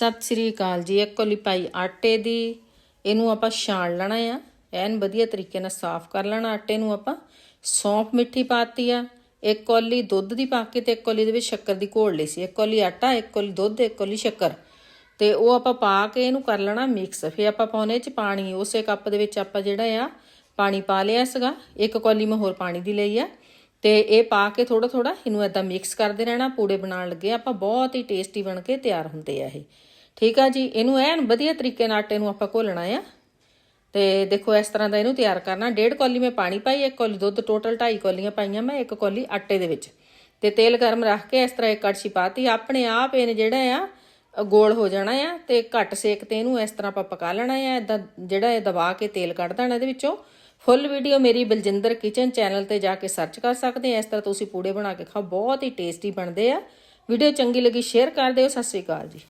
ਸਤਿ ਸ੍ਰੀ ਅਕਾਲ ਜੀ, ਇੱਕ ਕੋਲੀ ਪਾਈ ਆਟੇ ਦੀ, ਇਹਨੂੰ ਆਪਾਂ ਛਾਣ ਲੈਣਾ ਆ। ਐਨ ਵਧੀਆ ਤਰੀਕੇ ਨਾਲ ਸਾਫ਼ ਕਰ ਲੈਣਾ ਆਟੇ ਨੂੰ ਆਪਾਂ। ਸੌਂਫ ਮਿੱਠੀ ਪਾਤੀ ਆ, ਇੱਕ ਕੋਲੀ ਦੁੱਧ ਦੀ ਪਾ ਕੇ ਤੇ ਇੱਕ ਕੋਲੀ ਦੇ ਵਿੱਚ ਸ਼ੱਕਰ ਦੀ ਘੋਲ ਲਈ ਸੀ। ਇੱਕ ਕੋਲੀ ਆਟਾ, ਇੱਕ ਕੋਲੀ ਦੁੱਧ, ਇੱਕ ਕੋਲੀ ਸ਼ੱਕਰ। ਤੇ ਉਹ ਆਪਾਂ ਪਾ ਕੇ ਇਹਨੂੰ ਕਰ ਲੈਣਾ ਮਿਕਸ। ਫਿਰ ਆਪਾਂ ਪਾਉਣੇ ਚ ਪਾਣੀ, ਉਸੇ ਕੱਪ ਦੇ ਵਿੱਚ ਆਪਾਂ ਜਿਹੜਾ ਆ, ਪਾਣੀ ਪਾ ਲਿਆ ਸੀਗਾ। ਇੱਕ ਕੋਲੀ ਮੈਂ ਹੋਰ ਪਾਣੀ ਦੀ ਲਈ ਆ। ਤੇ ਇਹ ਪਾ ਕੇ ਥੋੜਾ ਥੋੜਾ ਇਹਨੂੰ ਏਦਾਂ ਮਿਕਸ ਕਰਦੇ ਰਹਿਣਾ, ਪੂੜੇ ਬਣਾਉਣ ਲੱਗੇ। ਆਪਾਂ ਬਹੁਤ ਹੀ ਟੇਸਟੀ ਬਣ ਕੇ ਤਿਆਰ ਹੁੰਦੇ ਆ ਇਹ। ਠੀਕ ਆ ਜੀ? ਇਹਨੂੰ ਐਨ ਵਧੀਆ ਤਰੀਕੇ ਨਾਲ ਆਟੇ ਨੂੰ ਆਪਾਂ ਘੋਲਣਾ ਆ। ਤੇ ਦੇਖੋ, ਇਸ ਤਰ੍ਹਾਂ ਦਾ ਇਹਨੂੰ ਤਿਆਰ ਕਰਨਾ। ਡੇਢ ਕੌਲੀ ਮੈਂ ਪਾਣੀ ਪਾਈ, ਇੱਕ ਕੌਲੀ ਦੁੱਧ ਟੋਟਲ 2.5 ਕੌਲੀਆਂ ਪਾਈਆਂ ਮੈਂ, ਇੱਕ ਕੌਲੀ ਆਟੇ ਦੇ ਵਿੱਚ। ਤੇ ਤੇਲ ਗਰਮ ਰੱਖ ਕੇ ਇਸ ਤਰ੍ਹਾਂ ਇੱਕ ਕੜਛੀ ਪਾਤੀ। ਆਪਣੇ ਆਪ ਇਹਨੇ ਜਿਹੜਾ ਆ ਗੋਲ ਹੋ ਜਾਣਾ ਆ ਤੇ ਘੱਟ ਸੇਕ ਤੇ ਇਹਨੂੰ ਇਸ ਤਰ੍ਹਾਂ ਆਪਾਂ ਪਕਾ ਲੈਣਾ ਆ। ਇਦਾਂ ਜਿਹੜਾ ਇਹ ਦਬਾ ਕੇ ਤੇਲ ਕੱਢ ਦੇਣਾ ਇਹਦੇ ਵਿੱਚੋਂ। ਫੁੱਲ ਵੀਡੀਓ ਮੇਰੀ ਬਲਜਿੰਦਰ ਕਿਚਨ ਚੈਨਲ ਤੇ ਜਾ ਕੇ ਸਰਚ ਕਰ ਸਕਦੇ ਆ। ਇਸ ਤਰ੍ਹਾਂ ਤੁਸੀਂ ਪੂੜੇ ਬਣਾ ਕੇ ਖਾਓ, ਬਹੁਤ ਹੀ ਟੇਸਟੀ ਬਣਦੇ ਆ। ਵੀਡੀਓ ਚੰਗੀ ਲੱਗੀ, ਸ਼ੇਅਰ ਕਰ ਦਿਓ। ਸਤਿ ਸ਼੍ਰੀ ਅਕਾਲ ਜੀ।